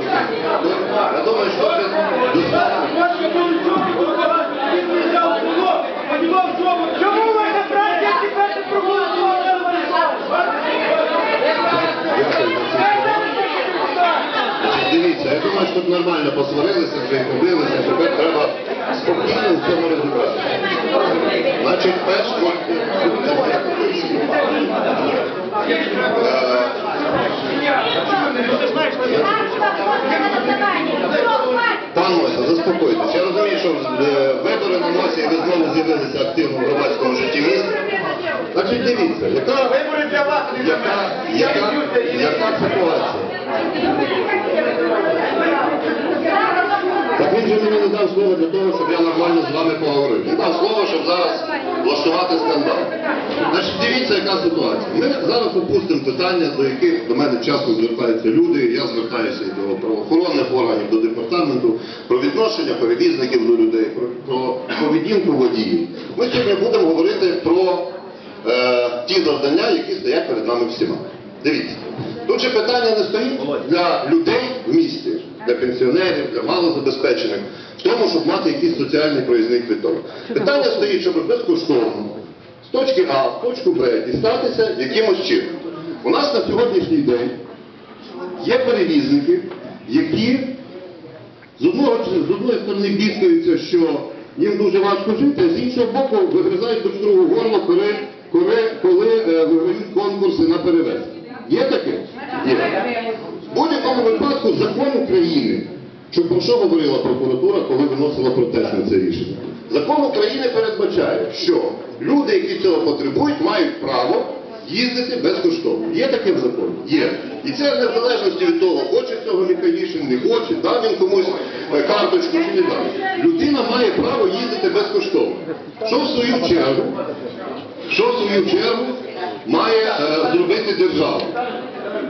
Я думаю, що це достатньо. Чому ваша фракція тепер не проголосувала Дивіться, я думаю, що тут нормально посварилися, вже і побилися, тепер треба спокійно в цьому розібратися. Значить, перш що е, вибори на носі і ви знову з'явилися активно в громадському житті міста. Значить, дивіться, яка, яка, яка, яка ситуація? Так він же мені не дав слово для того, щоб я нормально з вами поговорив. Він дав слово, щоб зараз влаштувати скандал. Значить, дивіться, яка ситуація. Ми зараз опустимо питання, до яких до мене часто звертаються люди. Я звертаюся і до правоохоронних органів, до департаменту, про відношення перевізників до людей, про, про поведінку водіїв. Ми сьогодні будемо говорити про е, ті завдання, які стоять перед нами всіма. Дивіться, тут же питання не стоїть для людей в місті, для пенсіонерів, для малозабезпечених, в тому, щоб мати якийсь соціальний проїзний квиток. Питання стоїть, щоб безкоштовно з точки А в точку Б дістатися якимось чином. У нас на сьогоднішній день є перевізники, які з одного з одної сторони бідкаються, що їм дуже важко жити, а з іншого боку вигризають друг другу горло, коли, коли, коли е, виграють конкурси на перевезення. Є таке? Є. В будь-якому випадку закон Що про що говорила прокуратура, коли виносила протестне це рішення. Закон України передбачає, що люди, які цього потребують, мають право їздити безкоштовно. Є таке в законі? Є. І це в незалежності від того, хоче цього Міхаїшин, не хоче, дав він комусь е, карточку чи не дав. Людина має право їздити безкоштовно. Що в свою чергу, що в свою чергу має е, зробити держава?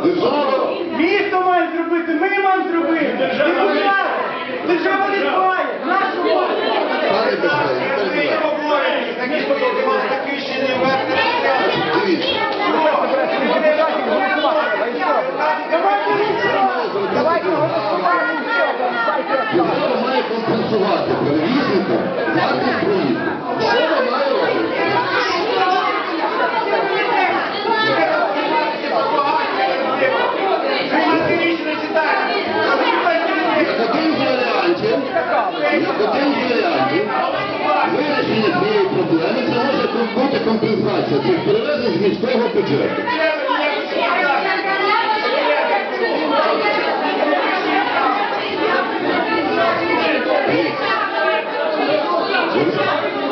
Держава Місто має зробити, ми маємо зробити. Депутати. Держава не дбає. Нашу Давайте Бесаї, Давайте Держава Давайте компенсувати Biz de hep becerelim.